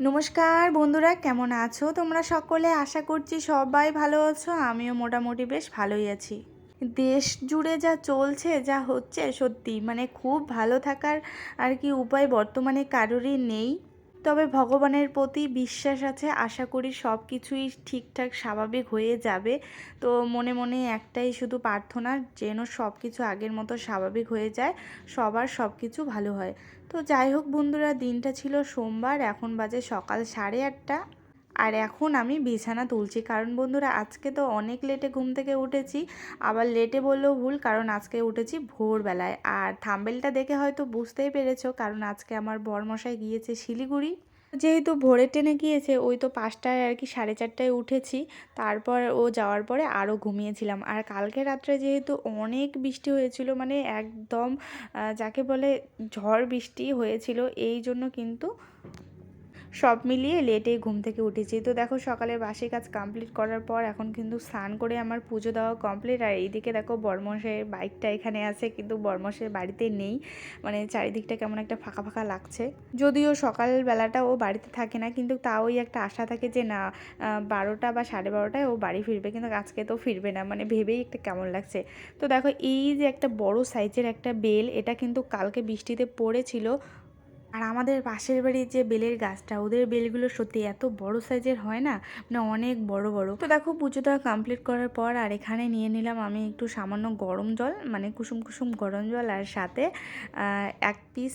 নমস্কার বন্ধুরা, কেমন আছো? তোমরা সকলে আশা করছি সবাই ভালো আছো, আমিও মোটামুটি বেশ ভালোই আছি। দেশ জুড়ে যা চলছে, যা হচ্ছে সত্যি মানে খুব ভালো থাকার আর কি উপায় বর্তমানে কারোরই নেই। তবে ভগবানের প্রতি বিশ্বাস আছে, আশা করি সব কিছুই ঠিকঠাক স্বাভাবিক হয়ে যাবে। তো মনে মনে একটাই শুধু প্রার্থনা, যেন সব কিছু আগের মতো স্বাভাবিক হয়ে যায়, সবার সব কিছু ভালো হয়। তো যাই হোক বন্ধুরা, দিনটা ছিল সোমবার, এখন বাজে সকাল সাড়ে আটটা। আর এখন আমি বিছানা তুলছি। কারণ বন্ধুরা, আজকে তো অনেক লেটে ঘুম থেকে উঠেছি। আবার লেটে বললেও ভুল, কারণ আজকে উঠেছি ভোরবেলায়। আর থাম্বেলটা দেখে হয়তো বুঝতেই পেরেছ, কারণ আজকে আমার বরমশাই গিয়েছে শিলিগুড়ি। যেহেতু ভোরে ট্রেনে গিয়েছে, ওই তো পাঁচটায় আর কি সাড়ে চারটায় উঠেছি। তারপর ও যাওয়ার পরে আরও ঘুমিয়েছিলাম। আর কালকে রাত্রে যেহেতু অনেক বৃষ্টি হয়েছিল মানে একদম যাকে বলে ঝড় বৃষ্টি হয়েছিল, এই জন্য কিন্তু সব মিলিয়ে লেটেই ঘুম থেকে উঠেছি। তো দেখো সকালে বাসি কাজ কমপ্লিট করার পর এখন কিন্তু স্নান করে আমার পুজো দেওয়া কমপ্লিট আর এইদিকে দেখো বর্মশের বাইকটা এখানে আছে, কিন্তু বর্মশের বাড়িতে নেই। মানে চারিদিকটা কেমন একটা ফাঁকা ফাঁকা লাগছে। যদিও সকালবেলাটা ও বাড়িতে থাকে না, কিন্তু তাওই একটা আশা থাকে যে না বারোটা বা সাড়ে বারোটায় ও বাড়ি ফিরবে, কিন্তু আজকে তো ফিরবে না। মানে ভেবেই একটা কেমন লাগছে। তো দেখো এই যে একটা বড় সাইজের একটা বেল, এটা কিন্তু কালকে বৃষ্টিতে পড়েছিল। আর আমাদের পাশের বাড়ির যে বেলের গাছটা, ওদের বেলগুলো সত্যি এত বড় সাইজের হয় না? মানে অনেক বড় বড়। তো দেখো পুজোটা কমপ্লিট করার পর আর এখানে নিয়ে নিলাম আমি একটু সামান্য গরম জল মানে কুসুম কুসুম গরম জল আর সাথে এক পিস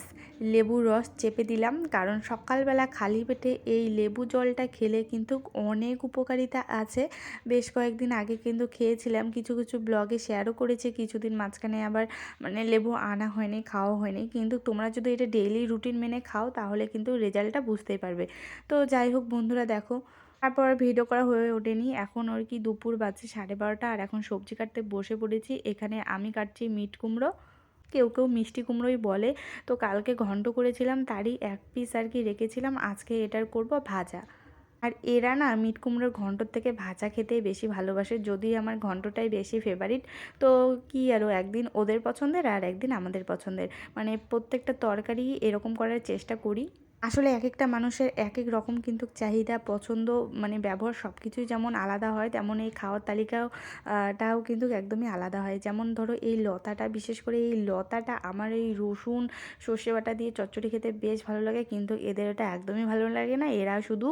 লেবুর রস চেপে দিলাম। কারণ সকালবেলা খালি পেটে এই লেবু জলটা খেলে কিন্তু অনেক উপকারিতা আছে। বেশ কয়েকদিন আগে কিন্তু খেয়েছিলাম, কিছু কিছু ব্লগে শেয়ারও করেছে, কিছুদিন মাঝখানে আবার মানে লেবু আনা হয়নি, খাওয়া হয়নি। কিন্তু তোমরা যদি এটা ডেইলি রুটিন মেনে খাও, তাহলে কিন্তু রেজাল্টটা বুঝতেই পারবে। তো যাই হোক বন্ধুরা দেখো, তারপর ভিডিও করা হয়ে ওঠেনি। এখন ওর কি দুপুর বাজছে সাড়ে বারোটা, আর এখন সবজি কাটতে বসে পড়েছি। এখানে আমি কাটছি মিট কুমড়ো। কেউ কেউ মিষ্টি কুমড়োই বলে। তো কালকে ঘন্ট করেছিলাম, তারই এক পিস আর কি রেখেছিলাম। আজকে এটার করব ভাজা। আর এরা না মিট কুমড়োর ঘন্টর থেকে ভাজা খেতেই বেশি ভালোবাসে যদি আমার ঘন্টটাই বেশি ফেভারিট তো কি আরও একদিন ওদের পছন্দের আর একদিন আমাদের পছন্দের। মানে প্রত্যেকটা তরকারি এরকম করার চেষ্টা করি। আসলে এক একটা মানুষের এক এক রকম কিন্তু চাহিদা, পছন্দ মানে ব্যবহার সব কিছুই যেমন আলাদা হয়, তেমন এই খাওয়ার তালিকাও টাও কিন্তু একদমই আলাদা হয়। যেমন ধরো এই লতাটা, বিশেষ করে এই লতাটা আমার এই রসুন, সর্ষে বাটা দিয়ে চচ্চড়ি খেতে বেশ ভালো লাগে, কিন্তু এদের এটা একদমই ভালো লাগে না। এরা শুধু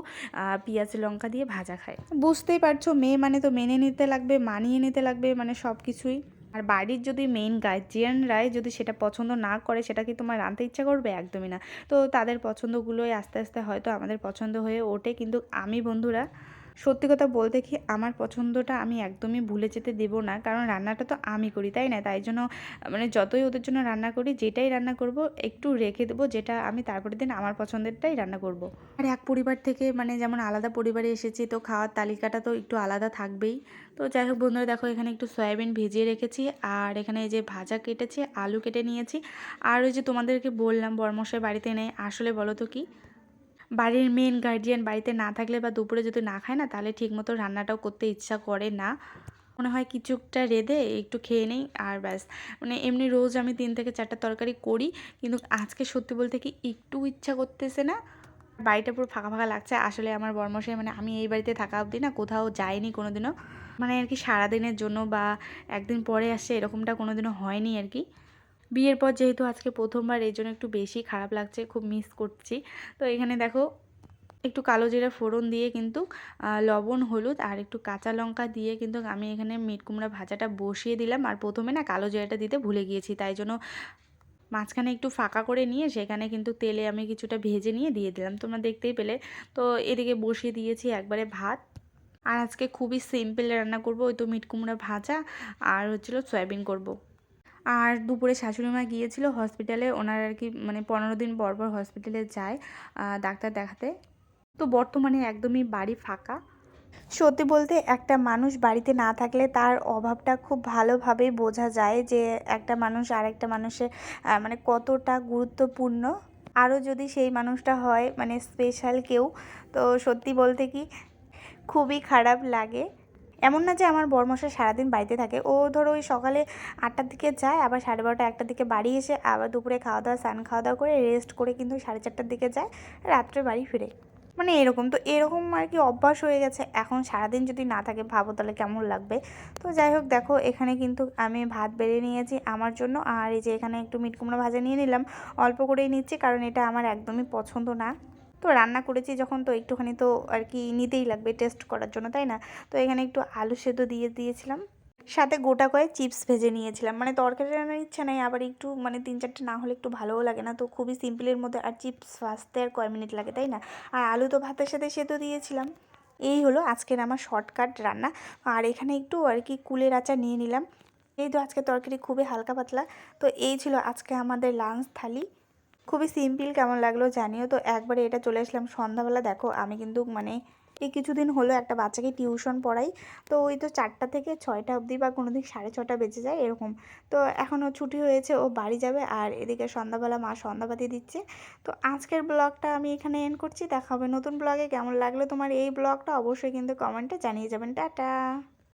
পেঁয়াজ, লঙ্কা দিয়ে ভাজা খায়। বুঝতেই পারছ, মেয়ে মানে তো মেনে নিতে লাগবে, মানিয়ে নিতে লাগবে মানে সব কিছুই আর বাড়ির যদি মেইন গার্জিয়ানরাই যদি সেটা পছন্দ না করে, সেটা কি তোমার রাঁধতে ইচ্ছা করবে? একদমই না। তো তাদের পছন্দগুলোই আস্তে আস্তে হয়তো আমাদের পছন্দ হয়ে ওঠে। কিন্তু আমি বন্ধুরা সত্যি কথা বলতে কি, আমার পছন্দটা আমি একদমই ভুলে যেতে দেব না। কারণ রান্নাটা তো আমি করি, তাই না? তাই জন্য মানে যতই ওদের জন্য রান্না করি, যেটাই রান্না করব, একটু রেখে দেবো, যেটা আমি তারপরের দিন আমার পছন্দেরটাই রান্না করব। আর এক পরিবার থেকে মানে যেমন আলাদা পরিবারে এসেছি, তো খাওয়ার তালিকাটা তো একটু আলাদা থাকবেই। তো যাই হোক বন্ধুরা, দেখো এখানে একটু সয়াবিন ভিজিয়ে রেখেছি, আর এখানে এই যে ভাজা কেটেছি, আলু কেটে নিয়েছি। আর ওই যে তোমাদেরকে বললাম, বরমশাই বাড়িতে নেই, আসলে বলো তো কি? বাড়ির মেন গার্জিয়ান বাড়িতে না থাকলে বা দুপুরে যদি না খায় না, তাহলে ঠিকমতো রান্নাটাও করতে ইচ্ছা করে না। মনে হয় কিছুটা রেঁধে একটু খেয়ে নেই আর ব্যাস। মানে এমনি রোজ আমি তিন থেকে চারটা তরকারি করি, কিন্তু আজকে সত্যি বলতে কি একটু ইচ্ছা করতেছে না। বাড়িটা পুরো ফাঁকা ফাঁকা লাগছে। আসলে আমার বর্মশাই মানে আমি এই বাড়িতে থাকা অবধি না, কোথাও যাইনি কোনো দিনও মানে আর কি সারাদিনের জন্য বা একদিন পরে আসছে এরকমটা কোনো দিনও হয়নি আর কি। বিয়ের পর যেহেতু আজকে প্রথমবার, এই জন্য একটু বেশি খারাপ লাগছে, খুব মিস করছি। তো এখানে দেখো, একটু কালো জিরা ফোড়ন দিয়ে কিন্তু লবণ, হলুদ আর একটু কাঁচা লঙ্কা দিয়ে কিন্তু আমি এখানে মিট কুমড়া ভাজাটা বসিয়ে দিলাম। আর প্রথমে না কালো জিরাটা দিতে ভুলে গিয়েছি, তাই জন্য মাঝখানে একটু ফাঁকা করে নিয়ে সেখানে কিন্তু তেলে আমি কিছুটা ভেজে নিয়ে দিয়ে দিলাম। তোমরা দেখতেই পেলে। তো এদিকে বসিয়ে দিয়েছি একবারে ভাত। আর আজকে খুবই সিম্পল রান্না করব, ওই তো মিট কুমড়া ভাজা আর হচ্ছিল সয়াবিন করব। আর দুপুরে শাশুড়ি মা গিয়েছিল হসপিটালে ওনার আর কি মানে পনেরো দিন পর পর হসপিটালে যায় ডাক্তার দেখাতে। তো বর্তমানে একদমই বাড়ি ফাঁকা। সত্যি বলতে একটা মানুষ বাড়িতে না থাকলে তার অভাবটা খুব ভালোভাবেই বোঝা যায় যে একটা মানুষ আরেকটা মানুষের মানে কতটা গুরুত্বপূর্ণ। আরও যদি সেই মানুষটা হয় মানে স্পেশাল কেউ, তো সত্যি বলতে কি খুবই খারাপ লাগে। এমন না যে আমার বরমশা সারাদিন বাড়িতে থাকে। ও ধরো ওই সকালে আটটার দিকে যায়, আবার সাড়ে বারোটা একটার দিকে বাড়ি এসে আবার দুপুরে খাওয়া দাওয়া স্নান খাওয়া দাওয়া করে রেস্ট করে কিন্তু সাড়ে চারটার দিকে যায়, রাত্রে বাড়ি ফিরে। মানে এরকম। তো এরকম আর কি অভ্যাস হয়ে গেছে। এখন সারাদিন যদি না থাকে ভাবো তাহলে কেমন লাগবে? তো যাই হোক, দেখো এখানে কিন্তু আমি ভাত বেড়ে নিয়েছি আমার জন্য। আর এই যে এখানে একটু মিট কুমড়া ভাজা নিয়ে নিলাম। অল্প করেই নিচ্ছি কারণ এটা আমার একদমই পছন্দ না। তো রান্না করেছি যখন তো একটুখানি তো আর কি নিতেই লাগবে টেস্ট করার জন্য, তাই না? তো এখানে একটু আলু সেদ্ধ দিয়ে দিয়েছিলাম। সাথে গোটা কয়েক চিপস ভেজে নিয়েছিলাম। মানে তরকারি রান্নার ইচ্ছা নেই, আবার একটু মানে তিন চারটে না হলে একটু ভালোও লাগে না। তো খুবই সিম্পলের মধ্যে আর চিপস ভাজতে আর কয় মিনিট লাগে, তাই না? আর আলু তো ভাতের সাথে সেদ্ধ দিয়েছিলাম। এই হলো আজকের আমার শর্টকাট রান্না। আর এখানে একটু আর কি কুলের আচার নিয়ে নিলাম। এই তো আজকে তরকারি খুবই হালকা পাতলা। তো এই ছিল আজকে আমাদের লাঞ্চ থালি। খুবই সিম্পল কেমন লাগল জানিও। তো একবারে এটা চলে আসলাম সন্ধ্যাবেলা। দেখো, আমি কিন্তু মানে এই কিছুদিন হলো একটা বাচ্চাকে টিউশন পড়াই। তো ওই তো চারটা থেকে ছয়টা অবধি বা কোনো দিন সাড়ে ছটা বেজে যায় এরকম। তো এখনও ছুটি হয়েছে, ও বাড়ি যাবে আর এদিকে সন্ধ্যাবেলা মা সন্ধ্যাবাতি দিচ্ছে। তো আজকের ব্লগটা আমি এখানে এন্ড করছি। দেখা হবে নতুন ব্লগে। কেমন লাগল তোমার এই ব্লগটা অবশ্যই কিন্তু কমেন্টে জানিয়ে যাবেন। টাটা!